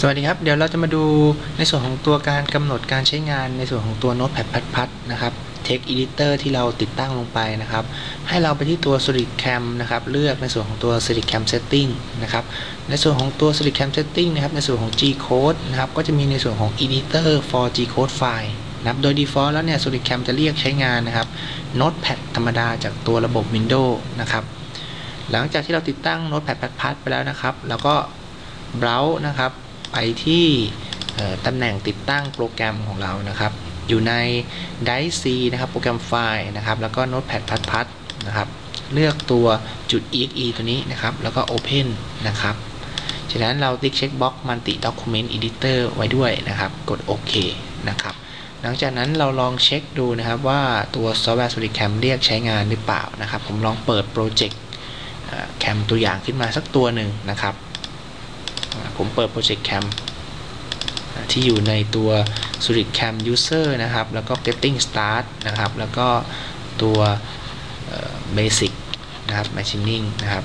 สวัสดีครับ เดี๋ยวเราจะมาดูในส่วนของตัวการกำหนดการใช้งานในส่วนของตัว Notepad พัดพัดนะครับ Text Editor ที่เราติดตั้งลงไปนะครับ ให้เราไปที่ตัว Solid Cam นะครับ เลือกในส่วนของตัว Solid Cam Setting นะครับ ในส่วนของตัว Solid Cam Setting นะครับ ในส่วนของ G Code นะครับ ก็จะมีในส่วนของ Editor for G Code File นะครับ โดย default แล้วเนี่ย Solid Cam จะเรียกใช้งานนะครับ Notepad ธรรมดาจากตัวระบบ Windows นะครับ หลังจากที่เราติดตั้ง Notepad พัดพัดไปแล้วนะครับ แล้วก็ browse นะครับ ไปที่ตำแหน่งติดตั้งโปรแกรมของเรานะครับ อยู่ใน Drive C นะครับ โปรแกรมไฟล์นะครับ แล้วก็ Notepad พัดพัดนะครับ เลือกตัวจุด exe ตัวนี้นะครับ แล้วก็ Open นะครับจากนั้นเราติ๊กเช็คบล็อก Multi Document Editor ไว้ด้วยนะครับ กดโอเคนะครับ หลังจากนั้นเราลองเช็คดูนะครับว่าตัวซอฟต์แวร์ Solid Cam เรียกใช้งานหรือเปล่านะครับ ผมลองเปิดโปรเจกต์แคมตัวอย่างขึ้นมาสักตัวหนึ่งนะครับ ผมเปิดโปรเจกต์แคมที่อยู่ในตัว Solid Cam User นะครับ แล้วก็ Getting Start นะครับ แล้วก็ตัว Basic นะครับ Machining นะครับ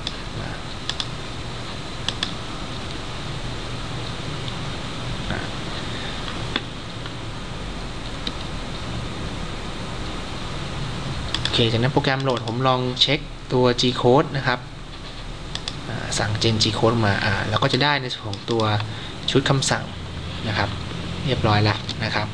โอเค จากนั้นโปรแกรมโหลดผมลองเช็คตัว G code นะครับ สั่ง gen G code มาเราก็จะได้ในส่วนของตัวชุดคำสั่งนะครับ เรียบร้อยแล้วนะครับ